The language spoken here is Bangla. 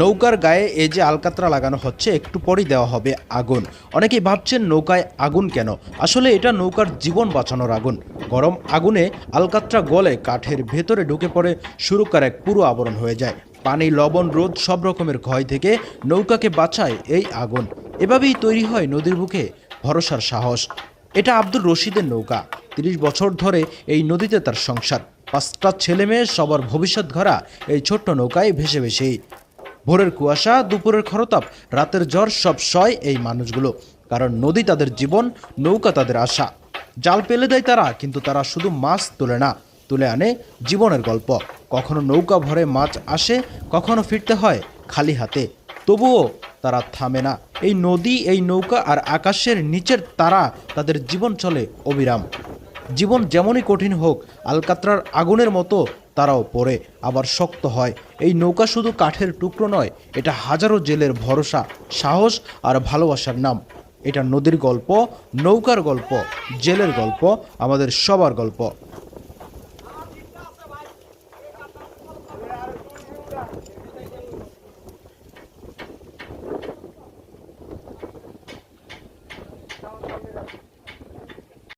নৌকার গায়ে এই যে আলকাতরা লাগানো হচ্ছে, একটু পরই দেওয়া হবে আগুন। অনেকেই ভাবছেন নৌকায় আগুন কেন? আসলে এটা নৌকার জীবন বাঁচানোর আগুন। গরম আগুনে আলকাতরা গলে কাঠের ভেতরে ঢুকে পড়ে সুরকার এক পুরো আবরণ হয়ে যায়। পানি, লবণ, রোদ সব রকমের ক্ষয় থেকে নৌকাকে বাঁচায় এই আগুন। এভাবেই তৈরি হয় নদীর বুকে ভরসার সাহস। এটা আব্দুর রশিদের নৌকা। তিরিশ বছর ধরে এই নদীতে তার সংসার। পাঁচটা ছেলে মেয়ে সবার ভবিষ্যৎ ঘরা এই ছোট্ট নৌকায় ভেসে ভেসেই ভোরের কুয়াশা, দুপুরের খরতাপ, রাতের জ্বর সব সয় এই মানুষগুলো। কারণ নদী তাদের জীবন, নৌকা তাদের আশা। জাল পেলে দেয় তারা, কিন্তু তারা শুধু মাছ তোলে না, তুলে আনে জীবনের গল্প। কখনো নৌকা ভরে মাছ আসে, কখনো ফিরতে হয় খালি হাতে। তবুও তারা থামে না। এই নদী, এই নৌকা আর আকাশের নিচের তারা তাদের জীবন চলে অবিরাম। জীবন যেমনই কঠিন হোক, আলকাত্রার আগুনের মতো তারাও পরে আবার শক্ত হয় এই নৌকা শুধু কাঠের টুকরো নয়, এটা হাজারো জেলের ভরসা, সাহস আর ভালোবাসার নাম এটা নদীর গল্প, নৌকার গল্প, জেলের গল্প, আমাদের সবার গল্প